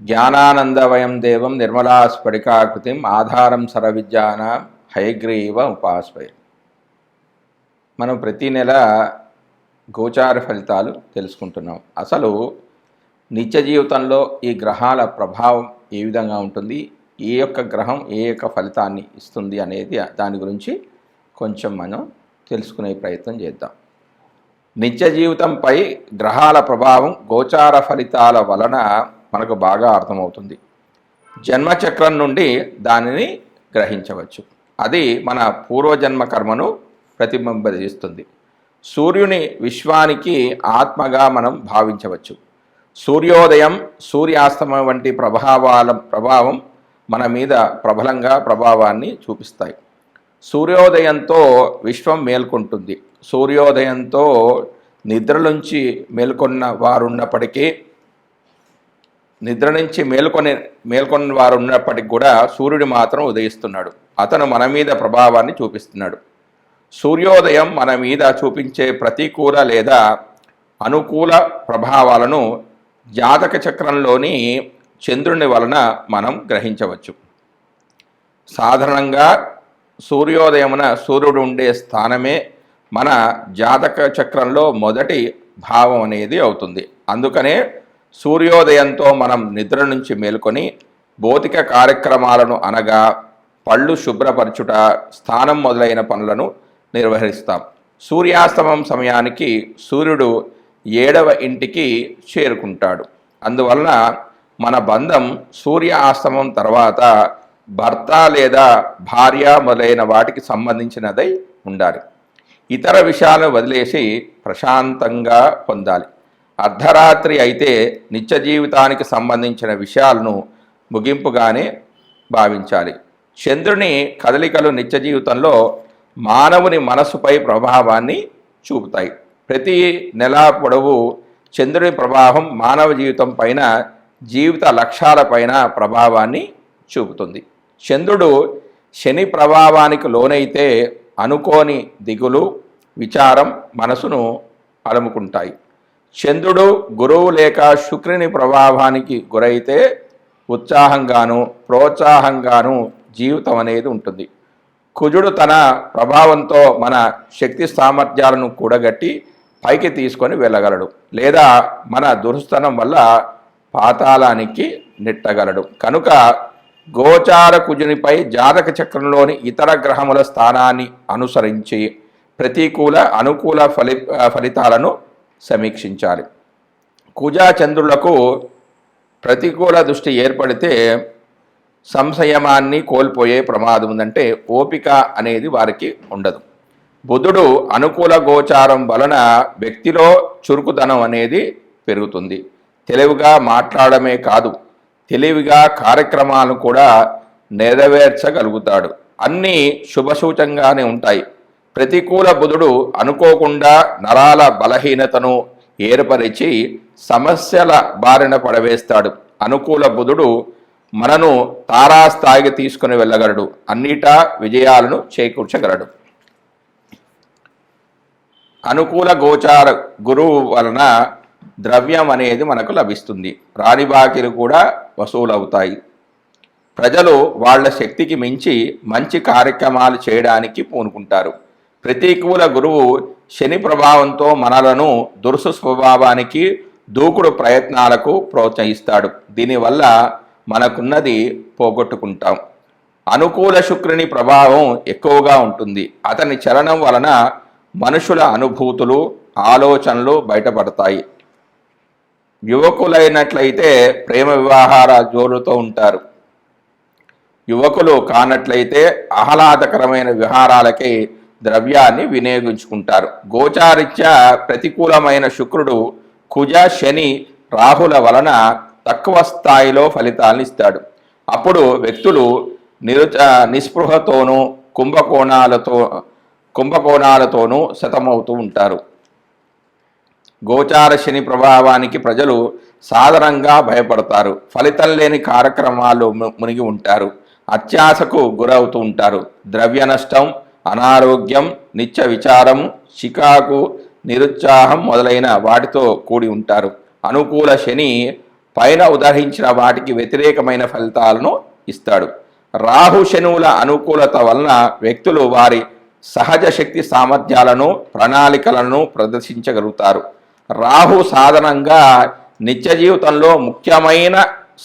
జ్ఞానానందవయం దేవం నిర్మలా స్ఫటికాకృతిం ఆధారం సరవిద్యాన హయగ్రీవ ఉపాస్పై మనం ప్రతి నెల గోచార ఫలితాలు తెలుసుకుంటున్నాం. అసలు నిత్య జీవితంలో ఈ గ్రహాల ప్రభావం ఏ విధంగా ఉంటుంది? ఏ యొక్క గ్రహం ఏ యొక్క ఫలితాన్ని ఇస్తుంది అనేది దాని గురించి కొంచెం మనం తెలుసుకునే ప్రయత్నం చేద్దాం. నిత్య జీవితంపై గ్రహాల ప్రభావం గోచార ఫలితాల వలన మనకు బాగా అర్థమవుతుంది. జన్మచక్రం నుండి దానిని గ్రహించవచ్చు. అది మన పూర్వజన్మ కర్మను ప్రతిబింబిస్తుంది. సూర్యుని విశ్వానికి ఆత్మగా మనం భావించవచ్చు. సూర్యోదయం సూర్యాస్తమయం వంటి ప్రభావాల ప్రభావం మన మీద ప్రబలంగా ప్రభావాన్ని చూపిస్తాయి. సూర్యోదయంతో విశ్వం మేల్కొంటుంది. సూర్యోదయంతో నిద్రలోంచి మేల్కొన్న వారున్నప్పటికీ నిద్ర నుంచి మేల్కొని మేల్కొని వారు ఉన్నప్పటికీ కూడా సూర్యుడు మాత్రం ఉదయిస్తున్నాడు. అతను మన మీద ప్రభావాన్ని చూపిస్తున్నాడు. సూర్యోదయం మన మీద చూపించే ప్రతికూల లేదా అనుకూల ప్రభావాలను జాతక చక్రంలోని చంద్రుని వలన మనం గ్రహించవచ్చు. సాధారణంగా సూర్యోదయమున సూర్యుడు ఉండే స్థానమే మన జాతక చక్రంలో మొదటి భావం అనేది అవుతుంది. అందుకనే సూర్యోదయంతో మనం నిద్ర నుంచి మేల్కొని భౌతిక కార్యక్రమాలను అనగా పళ్ళు శుభ్రపరచుట స్థానం మొదలైన పనులను నిర్వహిస్తాం. సూర్యాస్తమం సమయానికి సూర్యుడు ఏడవ ఇంటికి చేరుకుంటాడు. అందువలన మన బంధం సూర్య ఆస్తమం తర్వాత భర్త లేదా భార్య మొదలైన వాటికి సంబంధించినదై ఉండాలి. ఇతర విషయాలను వదిలేసి ప్రశాంతంగా పొందాలి. అర్ధరాత్రి అయితే నిత్య జీవితానికి సంబంధించిన విషయాలను ముగింపుగానే భావించాలి. చంద్రుని కదలికలు నిత్య జీవితంలో మానవుని మనసుపై ప్రభావాన్ని చూపుతాయి. ప్రతి నెల పొడవు చంద్రుని ప్రభావం మానవ జీవితం పైన జీవిత లక్ష్యాలపైన ప్రభావాన్ని చూపుతుంది. చంద్రుడు శని ప్రభావానికి లోనైతే అనుకోని దిగులు విచారం మనసును అలుముకుంటాయి. చంద్రుడు గురువు లేక శుక్రుని ప్రభావానికి గురైతే ఉత్సాహంగాను ప్రోత్సాహంగాను జీవితం అనేది ఉంటుంది. కుజుడు తన ప్రభావంతో మన శక్తి సామర్థ్యాలను కూడగట్టి పైకి తీసుకొని వెళ్ళగలడు లేదా మన దురుస్తనం వల్ల పాతాళానికి నెట్టగలడు. కనుక గోచార కుజునిపై జాతక చక్రంలోని ఇతర గ్రహముల స్థానాన్ని అనుసరించి ప్రతికూల అనుకూల ఫలి ఫలితాలను సమీక్షించాలి. కుజా చంద్రులకు ప్రతికూల దృష్టి ఏర్పడితే సంశయమాన్ని కోల్పోయే ప్రమాదం ఉందంటే ఓపిక అనేది వారికి ఉండదు. బుధుడు అనుకూల గోచారం వలన వ్యక్తిలో చురుకుదనం అనేది పెరుగుతుంది. తెలివిగా మాట్లాడమే కాదు తెలివిగా కార్యక్రమాలను కూడా నెరవేర్చగలుగుతాడు. అన్నీ శుభసూచంగానే ఉంటాయి. ప్రతికూల బుధుడు అనుకోకుండా నరాల బలహీనతను ఏర్పరిచి సమస్యల బారిన పడవేస్తాడు. అనుకూల బుధుడు మనను తారాస్థాయికి తీసుకుని వెళ్ళగలడు. అన్నిటా విజయాలను చేకూర్చగలడు. అనుకూల గోచార గురువు వలన ద్రవ్యం అనేది మనకు లభిస్తుంది. రాణి బాకీలు కూడా వసూలవుతాయి. ప్రజలు వాళ్ళ శక్తికి మించి మంచి కార్యక్రమాలు చేయడానికి పూనుకుంటారు. ప్రతికూల గురువు శని ప్రభావంతో మనలను దురుసు స్వభావానికి దూకుడు ప్రయత్నాలకు ప్రోత్సహిస్తాడు. దీనివల్ల మనకున్నది పోగొట్టుకుంటాం. అనుకూల శుక్రుని ప్రభావం ఎక్కువగా ఉంటుంది. అతని చలనం వలన మనుషుల అనుభూతులు ఆలోచనలు బయటపడతాయి. యువకులైనట్లయితే ప్రేమ వివాహాల జోలుతో ఉంటారు. యువకులు కానట్లయితే ఆహ్లాదకరమైన విహారాలకి ద్రవ్యాన్ని వినియోగించుకుంటారు. గోచారిత్య ప్రతికూలమైన శుక్రుడు కుజ శని రాహుల వలన తక్కువ స్థాయిలో ఫలితాలను ఇస్తాడు. అప్పుడు వ్యక్తులు నిరుచ నిస్పృహతోనూ కుంభకోణాలతో కుంభకోణాలతోనూ శతమవుతూ ఉంటారు. గోచార శని ప్రభావానికి ప్రజలు సాధారణంగా భయపడతారు. ఫలితం లేని కార్యక్రమాలు మునిగి ఉంటారు. అత్యాశకు గురవుతూ ఉంటారు. ద్రవ్య నష్టం అనారోగ్యం నిత్య విచారం చికాకు నిరుత్సాహం మొదలైన వాటితో కూడి ఉంటారు. అనుకూల శని పైన ఉదహరించిన వాటికి వ్యతిరేకమైన ఫలితాలను ఇస్తాడు. రాహు శనువుల అనుకూలత వలన వ్యక్తులు వారి సహజ శక్తి సామర్థ్యాలను ప్రణాళికలను ప్రదర్శించగలుగుతారు. రాహు సాధనంగా నిత్య జీవితంలో ముఖ్యమైన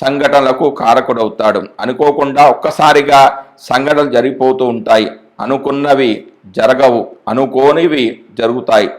సంఘటనలకు కారకుడవుతాడు. అనుకోకుండా ఒక్కసారిగా సంఘటనలు జరిగిపోతూ ఉంటాయి. అనుకున్నవి జరగవు అనుకోనివి జరుగుతాయి.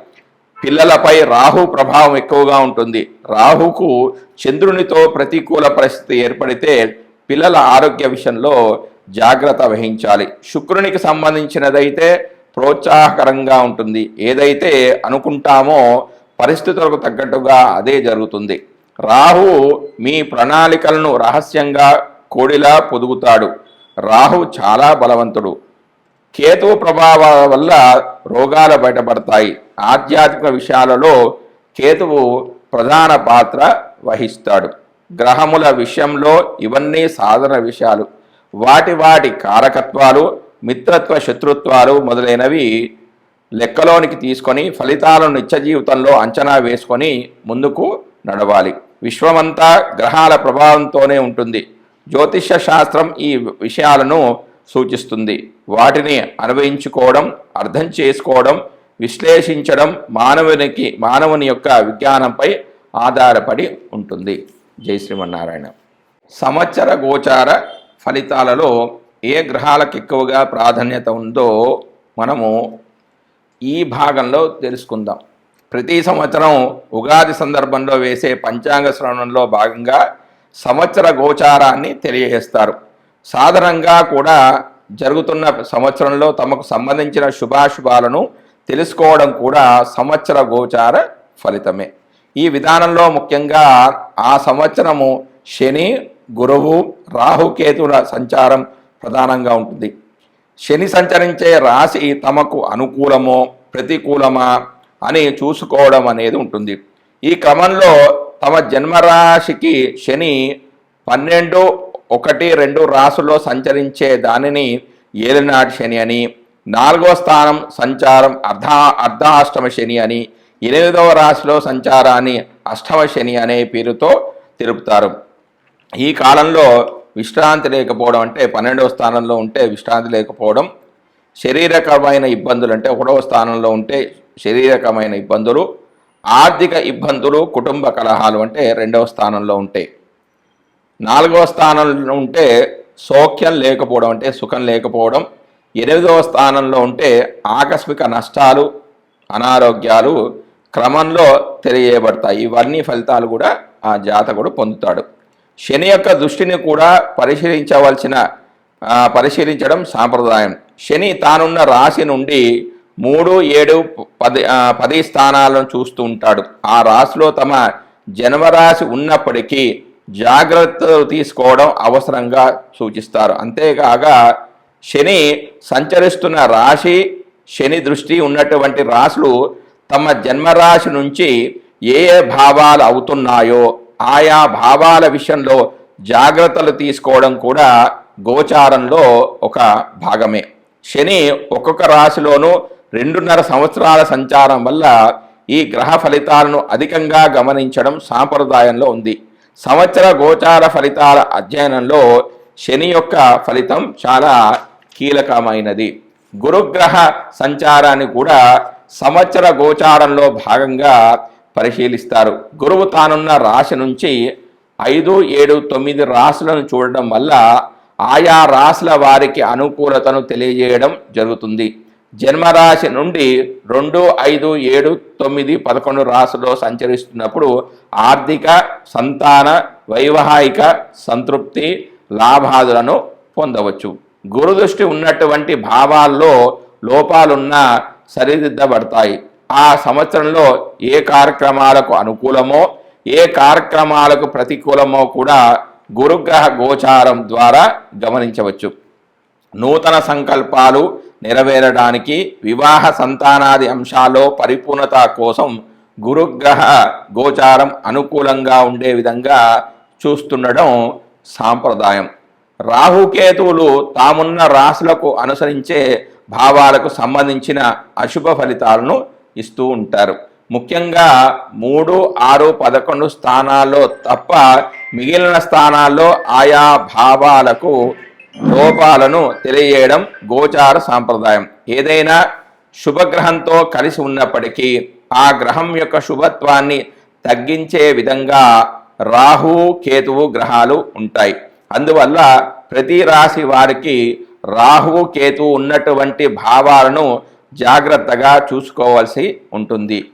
పిల్లలపై రాహు ప్రభావం ఎక్కువగా ఉంటుంది. రాహుకు చంద్రునితో ప్రతికూల పరిస్థితి ఏర్పడితే పిల్లల ఆరోగ్య విషయంలో జాగ్రత్త వహించాలి. శుక్రునికి సంబంధించినదైతే ప్రోత్సాహకరంగా ఉంటుంది. ఏదైతే అనుకుంటామో పరిస్థితులకు తగ్గట్టుగా అదే జరుగుతుంది. రాహు మీ ప్రణాళికలను రహస్యంగా కోడిలా పొదుగుతాడు. రాహు చాలా బలవంతుడు. కేతు ప్రభావాల వల్ల రోగాలు బయటపడతాయి. ఆధ్యాత్మిక విషయాలలో కేతువు ప్రధాన పాత్ర వహిస్తాడు. గ్రహముల విషయంలో ఇవన్నీ సాధన విషయాలు. వాటి వాటి కారకత్వాలు మిత్రత్వ శత్రుత్వాలు మొదలైనవి లెక్కలోనికి తీసుకొని ఫలితాలను నిత్య జీవితంలో అంచనా వేసుకొని ముందుకు నడవాలి. విశ్వమంతా గ్రహాల ప్రభావంతోనే ఉంటుంది. జ్యోతిష్య శాస్త్రం ఈ విషయాలను సూచిస్తుంది. వాటిని అనుభవించుకోవడం అర్థం చేసుకోవడం విశ్లేషించడం మానవునికి మానవుని యొక్క విజ్ఞానంపై ఆధారపడి ఉంటుంది. జై శ్రీమన్నారాయణ. సంవత్సర గోచార ఫలితాలలో ఏ గ్రహాలకు ఎక్కువగా ప్రాధాన్యత ఉందో మనము ఈ భాగంలో తెలుసుకుందాం. ప్రతి సంవత్సరం ఉగాది సందర్భంలో వేసే పంచాంగ శ్రవణంలో భాగంగా సంవత్సర గోచారాన్ని తెలియజేస్తారు. సాధారణంగా కూడా జరుగుతున్న సంవత్సరంలో తమకు సంబంధించిన శుభాశుభాలను తెలుసుకోవడం కూడా సంవత్సర గోచార ఫలితమే. ఈ విధానంలో ముఖ్యంగా ఆ సంవత్సరము శని గురువు రాహుకేతుల సంచారం ప్రధానంగా ఉంటుంది. శని సంచరించే రాశి తమకు అనుకూలమో ప్రతికూలమా అని చూసుకోవడం అనేది ఉంటుంది. ఈ క్రమంలో తమ జన్మరాశికి శని పన్నెండు ఒకటి రెండు రాసుల్లో సంచరించే దానిని ఏలినాటి శని అని నాలుగో స్థానం సంచారం అర్ధ అర్ధాష్టమ శని అని ఎనిమిదవ రాశిలో సంచారాన్ని అష్టమ శని అనే పేరుతో తెలుపుతారు. ఈ కాలంలో విశ్రాంతి లేకపోవడం అంటే పన్నెండవ స్థానంలో ఉంటే విశ్రాంతి లేకపోవడం శరీరకమైన ఇబ్బందులు అంటే ఒకటవ స్థానంలో ఉంటే శరీరకమైన ఇబ్బందులు ఆర్థిక ఇబ్బందులు కుటుంబ కలహాలు అంటే రెండవ స్థానంలో ఉంటాయి నాలుగవ స్థానంలో ఉంటే సౌఖ్యం లేకపోవడం అంటే సుఖం లేకపోవడం ఎనిమిదవ స్థానంలో ఉంటే ఆకస్మిక నష్టాలు అనారోగ్యాలు క్రమంలో తెలియబడతాయి. ఇవన్నీ ఫలితాలు కూడా ఆ జాతకుడు పొందుతాడు. శని యొక్క దృష్టిని కూడా పరిశీలించవలసిన పరిశీలించడం సాంప్రదాయం. శని తానున్న రాశి నుండి మూడు ఏడు పది పది స్థానాలను చూస్తూ ఉంటాడు. ఆ రాశిలో తమ జన్మరాశి ఉన్నప్పటికీ జాగ్రత్తలు తీసుకోవడం అవసరంగా సూచిస్తారు. అంతేకాక శని సంచరిస్తున్న రాశి శని దృష్టి ఉన్నటువంటి రాశులు తమ జన్మరాశి నుంచి ఏ ఏ భావాలు అవుతున్నాయో ఆయా భావాల విషయంలో జాగ్రత్తలు తీసుకోవడం కూడా గోచారంలో ఒక భాగమే. శని ఒక్కొక్క రాశిలోనూ రెండున్నర సంవత్సరాల సంచారం వల్ల ఈ గ్రహ ఫలితాలను అధికంగా గమనించడం సాంప్రదాయంలో ఉంది. సంవత్సర గోచార ఫలితాల అధ్యయనంలో శని యొక్క ఫలితం చాలా కీలకమైనది. గురుగ్రహ సంచారాన్ని కూడా సంవత్సర గోచారంలో భాగంగా పరిశీలిస్తారు. గురువు తానున్న రాశి నుంచి ఐదు ఏడు తొమ్మిది రాశులను చూడడం వల్ల ఆయా రాశుల వారికి అనుకూలతను తెలియజేయడం జరుగుతుంది. జన్మరాశి నుండి రెండు ఐదు ఏడు తొమ్మిది పదకొండు రాశుల్లో సంచరిస్తున్నప్పుడు ఆర్థిక సంతాన వైవాహిక సంతృప్తి లాభాదులను పొందవచ్చు. గురుదృష్టి ఉన్నటువంటి భావాల్లో లోపాలున్నా సరిదిద్దబడతాయి. ఆ సంవత్సరంలో ఏ కార్యక్రమాలకు అనుకూలమో ఏ కార్యక్రమాలకు ప్రతికూలమో కూడా గురుగ్రహ గోచారం ద్వారా గమనించవచ్చు. నూతన సంకల్పాలు నెరవేరడానికి వివాహ సంతానాది అంశాల్లో పరిపూర్ణత కోసం గురుగ్రహ గోచారం అనుకూలంగా ఉండే విధంగా చూస్తుండడం సాంప్రదాయం. రాహుకేతువులు తామున్న రాశులకు అనుసరించే భావాలకు సంబంధించిన అశుభ ఫలితాలను ఇస్తూ ఉంటారు. ముఖ్యంగా మూడు ఆరు పదకొండు స్థానాల్లో తప్ప మిగిలిన స్థానాల్లో ఆయా భావాలకు లోపాలను తెలియజేయడం గోచార సాంప్రదాయం. ఏదైనా శుభగ్రహంతో కలిసి ఉన్నప్పటికీ ఆ గ్రహం యొక్క శుభత్వాన్ని తగ్గించే విధంగా రాహు కేతువు గ్రహాలు ఉంటాయి. అందువల్ల ప్రతి రాశి వారికి రాహు కేతువు ఉన్నటువంటి భావాలను జాగ్రత్తగా చూసుకోవాల్సి ఉంటుంది.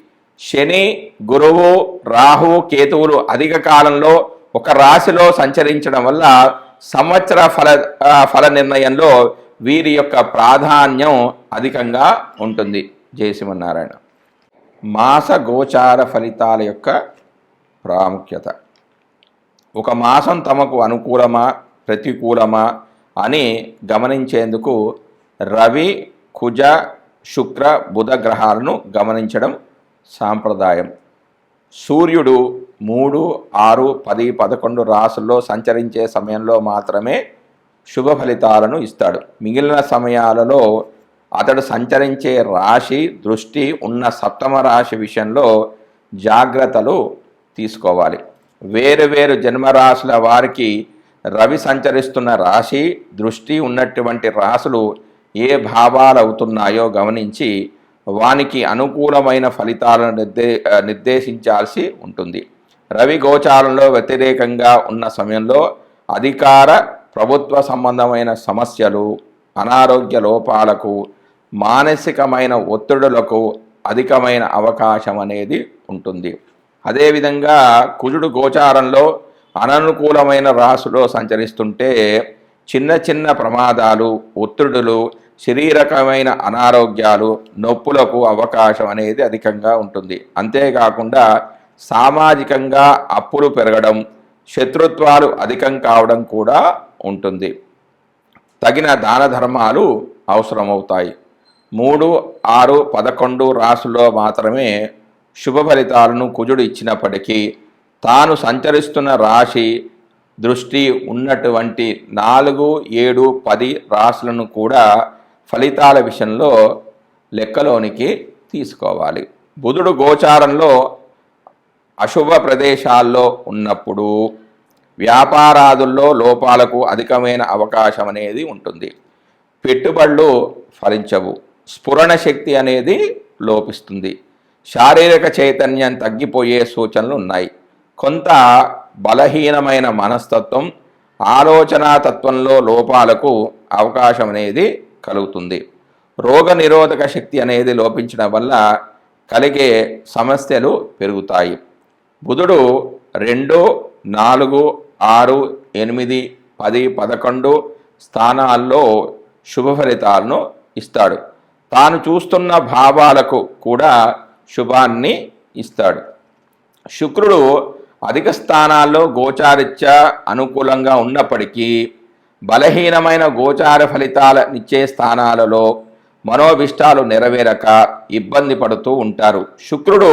శని గురువు రాహు కేతువులు అధిక కాలంలో ఒక రాశిలో సంచరించడం వల్ల సంవత్సర ఫల ఫల నిర్ణయంలో వీరి యొక్క ప్రాధాన్యం అధికంగా ఉంటుంది. జయసింహనారాయణ మాస గోచార ఫలితాల యొక్క ప్రాముఖ్యత. ఒక మాసం తమకు అనుకూలమా ప్రతికూలమా అని గమనించేందుకు రవి కుజ శుక్ర బుధ గ్రహాలను గమనించడం సాంప్రదాయం. సూర్యుడు మూడు ఆరు పది పదకొండు రాసుల్లో సంచరించే సమయంలో మాత్రమే శుభ ఫలితాలను ఇస్తాడు. మిగిలిన సమయాలలో అతడు సంచరించే రాశి దృష్టి ఉన్న సప్తమ రాశి విషయంలో జాగ్రత్తలు తీసుకోవాలి. వేరు వేరు జన్మరాశుల వారికి రవి సంచరిస్తున్న రాశి దృష్టి ఉన్నటువంటి రాశులు ఏ భావాలు అవుతున్నాయో గమనించి వానికి అనుకూలమైన ఫలితాలను నిర్దే నిర్దేశించాల్సి ఉంటుంది. రవి గోచారంలో వ్యతిరేకంగా ఉన్న సమయంలో అధికార ప్రభుత్వ సంబంధమైన సమస్యలు అనారోగ్య లోపాలకు మానసికమైన ఒత్తిడులకు అధికమైన అవకాశం అనేది ఉంటుంది. అదేవిధంగా కుజుడు గోచారంలో అననుకూలమైన రాశిలో సంచరిస్తుంటే చిన్న చిన్న ప్రమాదాలు ఒత్తిడులు శరీరకమైన అనారోగ్యాలు నొప్పులకు అవకాశం అనేది అధికంగా ఉంటుంది. అంతేకాకుండా సామాజికంగా అప్పులు పెరగడం శత్రుత్వాలు అధికం కావడం కూడా ఉంటుంది. తగిన దాన ధర్మాలు అవసరమవుతాయి. మూడు ఆరు పదకొండు రాసుల్లో మాత్రమే శుభ ఫలితాలను కుజుడు ఇచ్చినప్పటికీ తాను సంచరిస్తున్న రాశి దృష్టి ఉన్నటువంటి నాలుగు ఏడు పది రాశులను కూడా ఫలితాల విషయంలో లెక్కలోనికి తీసుకోవాలి. బుధుడు గోచారంలో అశుభ ప్రదేశాల్లో ఉన్నప్పుడు వ్యాపారాదుల్లో లోపాలకు అధికమైన అవకాశం అనేది ఉంటుంది. పెట్టుబడులు ఫలించవు. స్ఫురణ శక్తి అనేది లోపిస్తుంది. శారీరక చైతన్యం తగ్గిపోయే సూచనలు ఉన్నాయి. కొంత బలహీనమైన మనస్తత్వం ఆలోచనా తత్వంలో లోపాలకు అవకాశం అనేది కలుగుతుంది. రోగ నిరోధక శక్తి అనేది లోపించడం వల్ల కలిగే సమస్యలు పెరుగుతాయి. బుధుడు రెండు నాలుగు ఆరు ఎనిమిది పది పదకొండు స్థానాల్లో శుభ ఫలితాలను ఇస్తాడు. తాను చూస్తున్న భావాలకు కూడా శుభాన్ని ఇస్తాడు. శుక్రుడు అధిక స్థానాల్లో గోచారిత్య అనుకూలంగా ఉన్నప్పటికీ బలహీనమైన గోచార ఫలితాలనిచ్చే స్థానాలలో మనోభిష్టాలు నెరవేరక ఇబ్బంది పడుతూ ఉంటారు. శుక్రుడు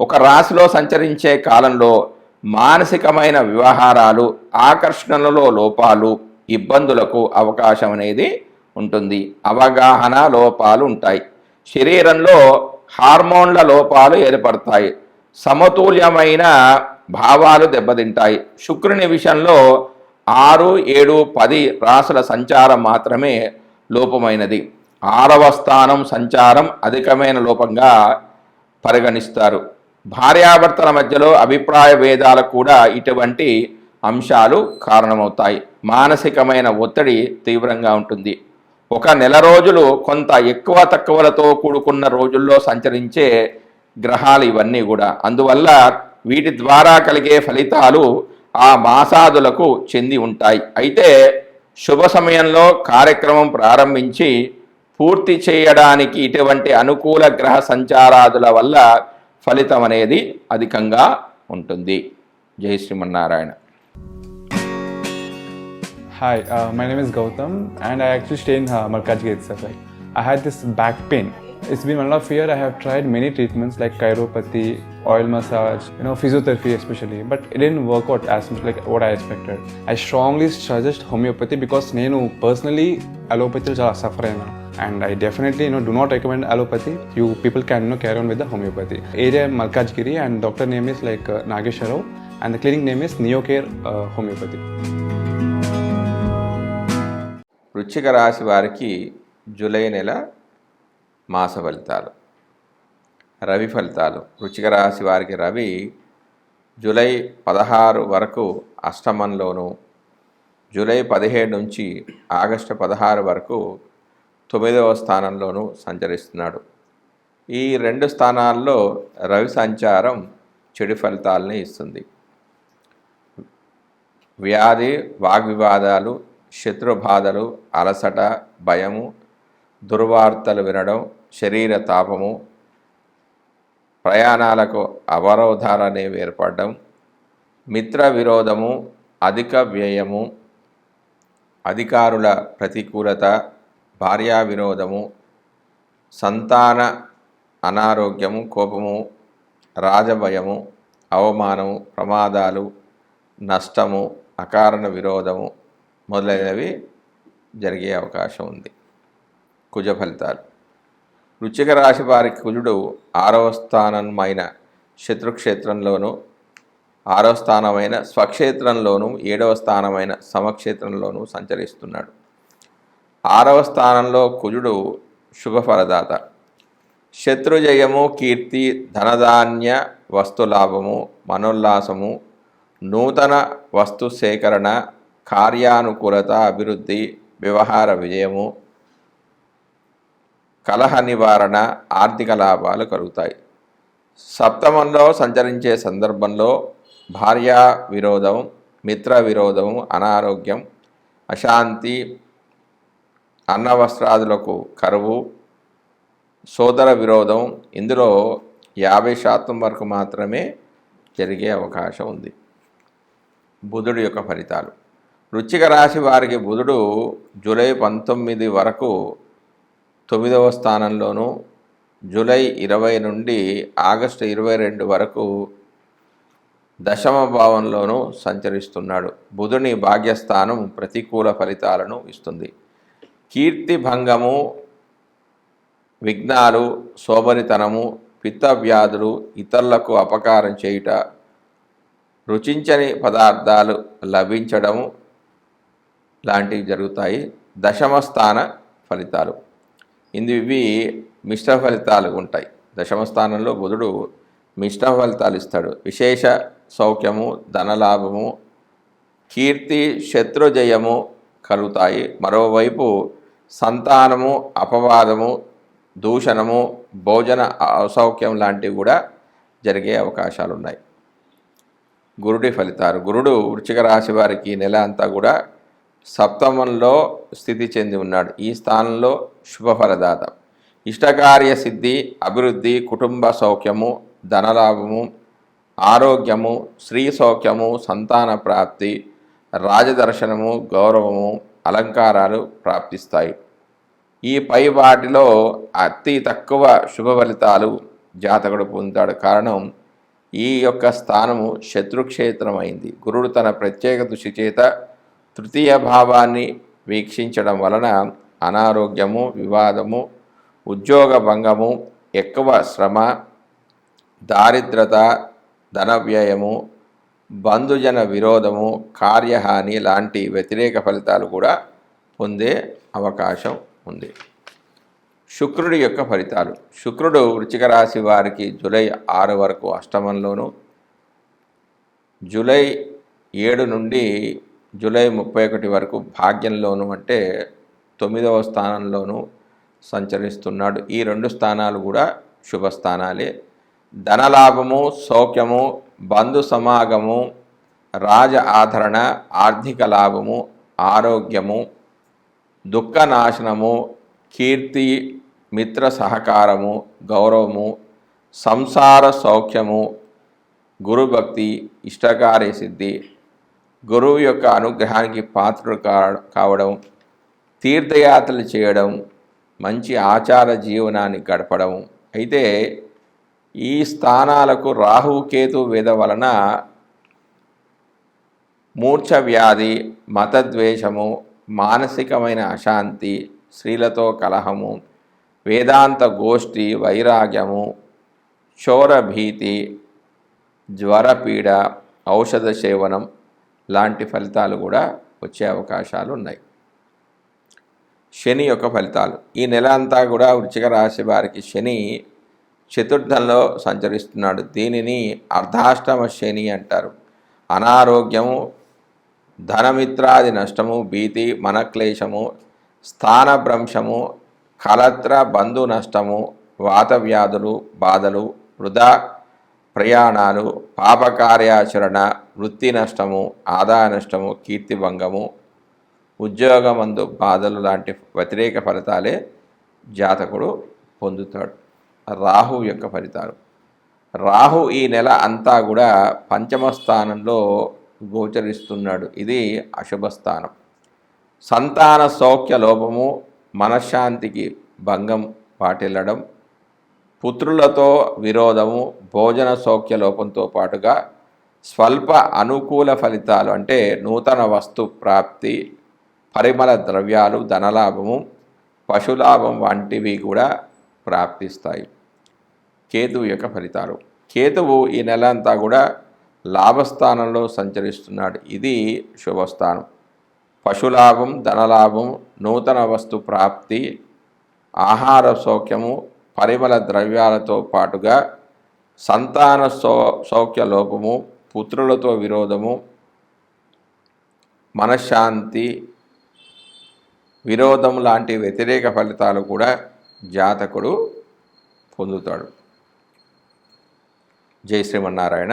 ఒక రాశిలో సంచరించే కాలంలో మానసికమైన వ్యవహారాలు ఆకర్షణలలో లోపాలు ఇబ్బందులకు అవకాశం అనేది ఉంటుంది. అవగాహన లోపాలు ఉంటాయి. శరీరంలో హార్మోన్ల లోపాలు ఏర్పడతాయి. సమతుల్యమైన భావాలు దెబ్బతింటాయి. శుక్రుని విషయంలో ఆరు ఏడు పది రాసుల సంచారం మాత్రమే లోపమైనది. ఆరవ స్థానం సంచారం అధికమైన లోపంగా పరిగణిస్తారు. భార్యాభర్తల మధ్యలో అభిప్రాయ భేదాలకు కూడా ఇటువంటి అంశాలు కారణమవుతాయి. మానసికమైన ఒత్తిడి తీవ్రంగా ఉంటుంది. ఒక నెల రోజులు కొంత ఎక్కువ తక్కువలతో కూడుకున్న రోజుల్లో సంచరించే గ్రహాలు ఇవన్నీ కూడా. అందువల్ల వీటి ద్వారా కలిగే ఫలితాలు ఆ మాసాదులకు చెంది ఉంటాయి. అయితే శుభ సమయంలో కార్యక్రమం ప్రారంభించి పూర్తి చేయడానికి ఇటువంటి అనుకూల గ్రహ సంచారాదుల వల్ల ఫలితం అనేది అధికంగా ఉంటుంది. జై Srimannarayana. Hi my name is Gautam and I actual stay in Malkajgiri sir I had this back pain it's been one of year I have tried many treatments like chiropathy oil massage you know, physiotherapy especially. But it didn't work out as much like what I expected. I strongly suggest homeopathy because నేను personally అలోపతిలో చాలా suffer అయినా and I definitely no do not recommend allopathy you people can no carry on with the homeopathy area Malkajgiri and doctor name is like Nageswararao and the clinic name is Neocare homeopathy వృచ్చిక రాశి వారికి July నెల మాస ఫలితాలు రవి ఫలితాలు. వృశ్చిక రాశి వారికి రవి జూలై పదహారు వరకు అష్టమంలోను జూలై పదిహేడు నుంచి ఆగస్టు పదహారు వరకు తొమ్మిదవ స్థానంలోనూ సంచరిస్తున్నాడు. ఈ రెండు స్థానాల్లో రవి సంచారం చెడు ఫలితాలని ఇస్తుంది. వ్యాధి వాగ్వివాదాలు శత్రుబాధలు అలసట భయము దుర్వార్తలు వినడం శరీర తాపము ప్రయాణాలకు అవరోధాలనేవి ఏర్పడడం మిత్ర విరోధము అధిక వ్యయము అధికారుల ప్రతికూలత భార్యా విరోధము సంతాన అనారోగ్యము కోపము రాజభయము అవమానము ప్రమాదాలు నష్టము అకారణ విరోధము మొదలైనవి జరిగే అవకాశం ఉంది. కుజ ఫలితాలు. వృచ్చిక రాశి వారికి కుజుడు ఆరవ స్థానమైన శత్రుక్షేత్రంలోను ఆరవ స్థానమైన స్వక్షేత్రంలోను ఏడవ స్థానమైన సమక్షేత్రంలోను సంచరిస్తున్నాడు. ఆరవ స్థానంలో కుజుడు శుభఫలదాత. శత్రుజయము కీర్తి ధనధాన్య వస్తులాభము మనోల్లాసము నూతన వస్తు సేకరణ కార్యానుకూలత అభివృద్ధి వ్యవహార విజయము కలహ నివారణ ఆర్థిక లాభాలు కలుగుతాయి. సప్తమంలో సంచరించే సందర్భంలో భార్యా విరోధం మిత్ర విరోధం అనారోగ్యం అశాంతి అన్నవస్త్రాదులకు కరువు సోదర విరోధం ఇందులో యాభై శాతం వరకు మాత్రమే జరిగే అవకాశం ఉంది. బుధుడు యొక్క ఫలితాలు. వృచ్చిక రాశి వారికి బుధుడు జూలై పంతొమ్మిది వరకు తొమ్మిదవ స్థానంలోనూ జూలై ఇరవై నుండి ఆగస్టు ఇరవై రెండు వరకు దశమ భావంలోనూ సంచరిస్తున్నాడు. బుధుని భాగ్యస్థానం ప్రతికూల ఫలితాలను ఇస్తుంది. కీర్తి భంగము విఘ్నాలు సోబరితనము పిత్త వ్యాధులు ఇతరులకు అపకారం చేయుట రుచించని పదార్థాలు లభించడము లాంటివి జరుగుతాయి. దశమ స్థాన ఫలితాలు. ఇందు ఇవి మిశ్ర ఫలితాలు ఉంటాయి. దశమ స్థానంలో బుధుడు మిశ్ర ఫలితాలు ఇస్తాడు. విశేష సౌఖ్యము ధనలాభము కీర్తి శత్రుజయము కలుగుతాయి. మరోవైపు సంతానము అపవాదము దూషణము భోజన అసౌఖ్యం లాంటివి కూడా జరిగే అవకాశాలు ఉన్నాయి గురుడి ఫలితాలు. గురుడు వృచ్చిక రాశి వారికి నెల అంతా కూడా సప్తమంలో స్థితి చెంది ఉన్నాడు. ఈ స్థానంలో శుభఫలదాత. ఇష్టకార్య సిద్ధి అభివృద్ధి కుటుంబ సౌఖ్యము ధనలాభము ఆరోగ్యము స్త్రీ సౌఖ్యము సంతాన ప్రాప్తి రాజదర్శనము గౌరవము అలంకారాలు ప్రాప్తిస్తాయి. ఈ పై వాటిలో అతి తక్కువ శుభ ఫలితాలు జాతకుడు పొందుతాడు. కారణం ఈ యొక్క స్థానము శత్రుక్షేత్రమైంది. గురుడు తన ప్రత్యేక దృష్టి చేత తృతీయ భావాన్ని వీక్షించడం వలన అనారోగ్యము వివాదము ఉద్యోగ భంగము ఎక్కువ శ్రమ దారిద్రత ధన వ్యయము బంధుజన విరోధము కార్యహాని లాంటి వ్యతిరేక ఫలితాలు కూడా పొందే అవకాశం ఉంది. శుక్రుడి యొక్క ఫలితాలు. శుక్రుడు వృచ్చిక రాశి వారికి జూలై ఆరు వరకు అష్టమంలోను జూలై ఏడు నుండి జూలై ముప్పై ఒకటి వరకు భాగ్యంలోను అంటే తొమ్మిదవ స్థానంలోనూ సంచరిస్తున్నాడు. ఈ రెండు స్థానాలు కూడా శుభస్థానాలే. ధనలాభము సౌఖ్యము బంధు సమాగము రాజ ఆదరణ ఆర్థిక లాభము ఆరోగ్యము దుఃఖ నాశనము కీర్తి మిత్ర సహకారము గౌరవము సంసార సౌఖ్యము గురుభక్తి ఇష్టకార్య సిద్ధి గురువు యొక్క అనుగ్రహానికి పాత్రుడు కా- కావడం తీర్థయాత్రలు చేయడం మంచి ఆచార జీవనాన్ని గడపడం. అయితే ఈ స్థానాలకు రాహుకేతు వేద వలన మూర్ఛ వ్యాధి మతద్వేషము మానసికమైన అశాంతి స్త్రీలతో కలహము వేదాంత గోష్ఠి వైరాగ్యము చోరభీతి జ్వరపీడ ఔషధ సేవనం లాంటి ఫలితాలు కూడా వచ్చే అవకాశాలు ఉన్నాయి. శని యొక్క ఫలితాలు. ఈ నెల అంతా కూడా వృచ్చిక రాశి వారికి శని చతుర్థంలో సంచరిస్తున్నాడు. దీనిని అర్ధాష్టమ శని అంటారు. అనారోగ్యము ధనమిత్రాది నష్టము భీతి మనక్లేశము స్థానభ్రంశము కలత్ర బంధు నష్టము వాత వ్యాధులు బాధలు వృధా ప్రయాణాలు పాపకార్యాచరణ వృత్తి నష్టము ఆదాయ నష్టము కీర్తిభంగము ఉద్యోగమందు బాధలు లాంటి వ్యతిరేక ఫలితాలే జాతకుడు పొందుతాడు. రాహు యొక్క ఫలితాలు. రాహు ఈ నెల అంతా కూడా పంచమ స్థానంలో గోచరిస్తున్నాడు. ఇది అశుభ స్థానం. సంతాన సౌఖ్య లోపము మనశ్శాంతికి భంగం వాటిల్లడం పుత్రులతో విరోధము భోజన సౌఖ్య లోపంతో పాటుగా స్వల్ప అనుకూల ఫలితాలు అంటే నూతన వస్తు ప్రాప్తి పరిమళ ద్రవ్యాలు ధనలాభము పశులాభం వంటివి కూడా ప్రాప్తిస్తాయి. కేతువు యొక్క ఫలితాలు. కేతువు ఈ నెల అంతా కూడా లాభస్థానంలో సంచరిస్తున్నాడు. ఇది శుభస్థానం. పశులాభం ధనలాభం నూతన వస్తు ప్రాప్తి ఆహార సౌఖ్యము పరిమళ ద్రవ్యాలతో పాటుగా సంతాన సౌ సౌఖ్య లోపము పుత్రులతో విరోధము మనశ్శాంతి విరోధం లాంటి వ్యతిరేక ఫలితాలు కూడా జాతకుడు పొందుతాడు. జై శ్రీమన్నారాయణ.